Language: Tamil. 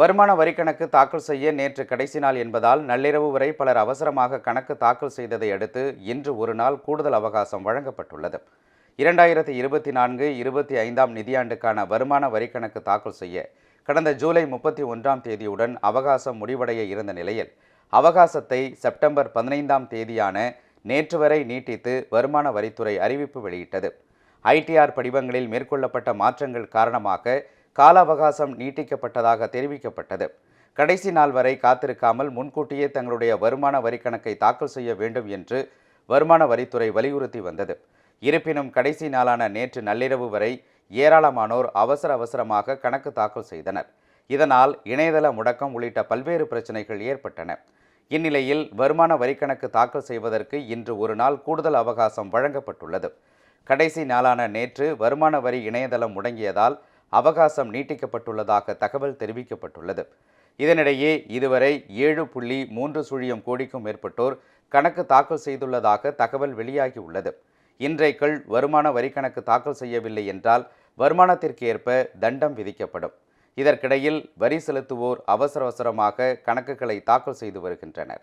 வருமான வரி கணக்கு தாக்கல் செய்ய நேற்று கடைசி நாள் என்பதால் நள்ளிரவு வரை பலர் அவசரமாக கணக்கு தாக்கல் செய்ததை அடுத்து இன்று ஒரு நாள் கூடுதல் அவகாசம் வழங்கப்பட்டுள்ளது. இரண்டாயிரத்தி இருபத்தி நான்கு இருபத்தி ஐந்தாம் நிதியாண்டுக்கான வருமான வரி கணக்கு தாக்கல் செய்ய கடந்த ஜூலை முப்பத்தி ஒன்றாம் தேதியுடன் அவகாசம் முடிவடைய இருந்த நிலையில் அவகாசத்தை செப்டம்பர் பதினைந்தாம் தேதியான நேற்று வரை நீட்டித்து வருமான வரித்துறை அறிவிப்பு வெளியிட்டது. ஐடிஆர் படிவங்களில் மேற்கொள்ளப்பட்ட மாற்றங்கள் காரணமாக கால அவகாசம் நீட்டிக்கப்பட்டதாக தெரிவிக்கப்பட்டது. கடைசி நாள் வரை காத்திருக்காமல் முன்கூட்டியே தங்களுடைய வருமான வரி கணக்கை தாக்கல் செய்ய வேண்டும் என்று வருமான வரித்துறை வலியுறுத்தி வந்தது. இருப்பினும் கடைசி நாளான நேற்று நள்ளிரவு வரை ஏராளமானோர் அவசர அவசரமாக கணக்கு தாக்கல் செய்தனர். இதனால் இணையதள முடக்கம் உள்ளிட்ட பல்வேறு பிரச்சனைகள் ஏற்பட்டன. இந்நிலையில் வருமான வரி கணக்கு தாக்கல் செய்வதற்கு இன்று ஒரு நாள் கூடுதல் அவகாசம் வழங்கப்பட்டுள்ளது. கடைசி நாளான நேற்று வருமான வரி இணையதளம் முடங்கியதால் அவகாசம் நீட்டிக்கப்பட்டுள்ளதாக தகவல் தெரிவிக்கப்பட்டுள்ளது. இதனிடையே இதுவரை ஏழு புள்ளி மூன்று சுழியம் கோடிக்கும் மேற்பட்டோர் கணக்கு தாக்கல் செய்துள்ளதாக தகவல் வெளியாகியுள்ளது. இன்றைக்குள் வருமான வரி கணக்கு தாக்கல் செய்யவில்லை என்றால் வருமானத்திற்கு ஏற்ப தண்டம் விதிக்கப்படும். இதற்கிடையில் வரி செலுத்துவோர் அவசர அவசரமாக கணக்குகளை தாக்கல் செய்து வருகின்றனர்.